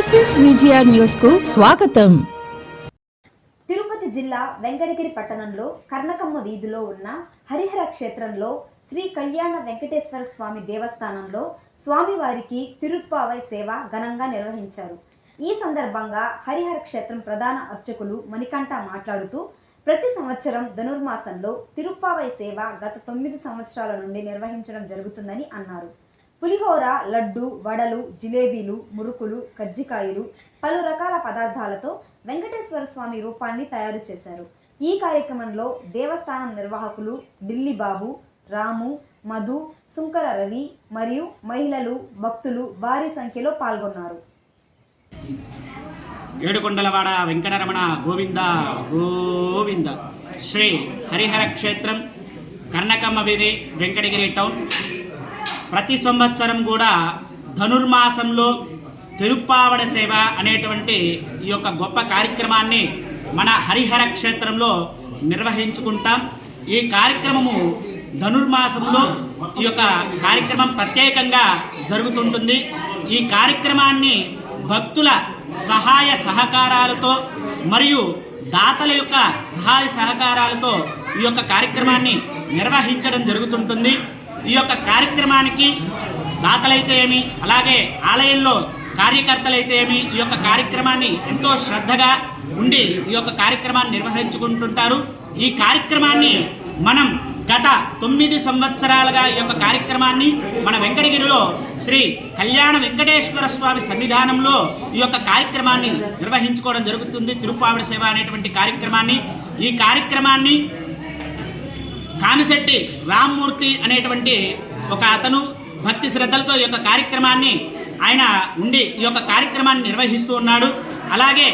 SS VGR న్యూస్కు స్వాగతం. తిరుపతి జిల్లా వెంకటగిరి పట్టణంలో కర్ణకమ్మ వీధిలో ఉన్న హరిహర క్షేత్రంలో శ్రీ కళ్యాణ వెంకటేశ్వర స్వామి దేవస్థానంలో స్వామివారికి తిరుప్పావై సేవ ఘనంగా నిర్వహించారు. ఈ సందర్భంగా హరిహర క్షేత్రం ప్రధాన అర్చకులు మణికంఠ మాట్లాడుతూ ప్రతి సంవత్సరం ధనుర్మాసంలో తిరుప్పావై సేవ గత తొమ్మిది సంవత్సరాల నుండి నిర్వహించడం జరుగుతుందని అన్నారు. పులిహోర లడ్డు వడలు జిలేబీలు మురుకులు కజ్జికాయలు పలు రకాల పదార్థాలతో వెంకటేశ్వర స్వామి రూపాన్ని తయారు చేశారు. ఈ కార్యక్రమంలో దేవస్థానం నిర్వాహకులు ఢిల్లీ బాబు రాము మధు సుంకర రవి మరియు మహిళలు భక్తులు భారీ సంఖ్యలో పాల్గొన్నారు. ఏడుకొండలవాడ వెంకటరమణ గోవింద గోవింద. శ్రీ హరిహర క్షేత్రం కర్ణకమ్మ వీధి వెంకటగిరి టౌన్. ప్రతి సంవత్సరం కూడా ధనుర్మాసంలో తిరుప్పావడ సేవ అనేటువంటి ఈ యొక్క గొప్ప కార్యక్రమాన్ని మన హరిహర క్షేత్రంలో నిర్వహించుకుంటాం. ఈ కార్యక్రమము ధనుర్మాసంలో ఈ యొక్క కార్యక్రమం ప్రత్యేకంగా జరుగుతుంటుంది. ఈ కార్యక్రమాన్ని భక్తుల సహాయ సహకారాలతో మరియు దాతల యొక్క సహాయ సహకారాలతో ఈ యొక్క కార్యక్రమాన్ని నిర్వహించడం జరుగుతుంటుంది. ఈ యొక్క కార్యక్రమానికి దాతలైతే ఏమి అలాగే ఆలయంలో కార్యకర్తలైతే ఏమి ఈ యొక్క కార్యక్రమాన్ని ఎంతో శ్రద్ధగా ఉండి ఈ యొక్క కార్యక్రమాన్ని నిర్వహించుకుంటుంటారు. ఈ కార్యక్రమాన్ని మనం గత తొమ్మిది సంవత్సరాలుగా ఈ యొక్క కార్యక్రమాన్ని మన వెంకటగిరిలో శ్రీ కళ్యాణ వెంకటేశ్వర స్వామి సన్నిధానంలో ఈ యొక్క కార్యక్రమాన్ని నిర్వహించుకోవడం జరుగుతుంది. తిరుపావిడ సేవ అనేటువంటి కార్యక్రమాన్ని. ఈ కార్యక్రమాన్ని కామిశెట్టి రామ్మూర్తి అనేటువంటి ఒక అతను భక్తి శ్రద్ధలతో ఈ యొక్క కార్యక్రమాన్ని ఆయన ఉండి ఈ యొక్క కార్యక్రమాన్ని నిర్వహిస్తూ ఉన్నాడు. అలాగే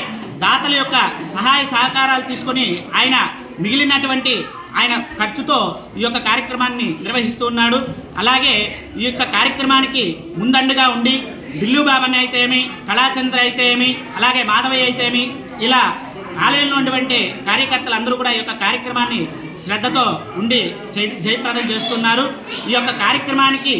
దాతల యొక్క సహాయ సహకారాలు తీసుకొని ఆయన మిగిలినటువంటి ఆయన ఖర్చుతో ఈ యొక్క కార్యక్రమాన్ని నిర్వహిస్తూ ఉన్నాడు. అలాగే ఈ యొక్క కార్యక్రమానికి ముందండుగా ఉండి బిల్లు బాబని అయితే ఏమి కళాచంద్ర అయితే ఏమి అలాగే మాధవయ్య అయితే ఏమి ఇలా ఆలయంలో ఉన్నటువంటి కార్యకర్తలు అందరూ కూడా ఈ యొక్క కార్యక్రమాన్ని శ్రద్ధతో ఉండి జయప్రదం చేస్తున్నారు. ఈ యొక్క కార్యక్రమానికి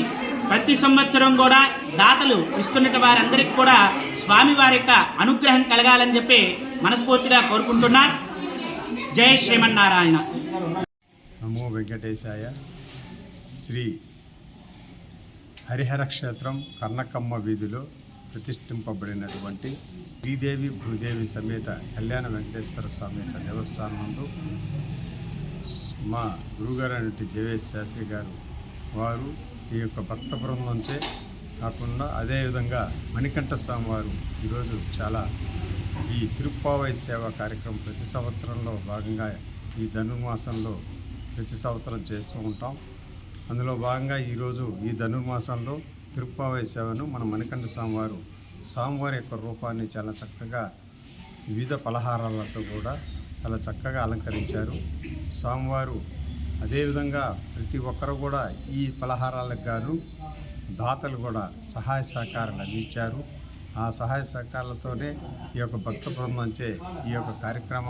ప్రతి సంవత్సరం కూడా దాతలు ఇస్తున్నట్టు వారందరికీ కూడా స్వామివారి యొక్క అనుగ్రహం కలగాలని చెప్పి మనస్ఫూర్తిగా కోరుకుంటున్నా. జై శ్రీమన్నారాయణ. నమో వెంకటేశాయ. శ్రీ హరిహర క్షేత్రం కర్ణకమ్మ వీధిలో ప్రతిష్ఠింపబడినటువంటి శ్రీదేవి భూదేవి సమేత కళ్యాణ వెంకటేశ్వర స్వామి యొక్క దేవస్థానం మా గురుగారైనటువంటి అయినటువంటి జేవేశ్ శాస్త్రి గారు వారు ఈ యొక్క భక్త బృందంచే కాకుండా అదేవిధంగా మణికంఠ స్వామి వారు ఈరోజు చాలా ఈ తిరుప్పావై సేవ కార్యక్రమం ప్రతి సంవత్సరంలో భాగంగా ఈ ధనుర్మాసంలో ప్రతి సంవత్సరం చేస్తూ ఉంటాం. అందులో భాగంగా ఈరోజు ఈ ధనుర్మాసంలో తిరుప్పావై సేవను మన మణికంఠ స్వామివారు స్వామివారి యొక్క రూపాన్ని చాలా చక్కగా వివిధ పలహారాలతో కూడా చాలా చక్కగా అలంకరించారు. స్వామివారు అదేవిధంగా ప్రతి ఒక్కరు కూడా ఈ పలహారాలకు గాను దాతలు కూడా సహాయ సహకారాలు అందించారు. ఆ సహాయ సహకారాలతోనే ఈ యొక్క భక్త బృందంచే ఈ యొక్క కార్యక్రమం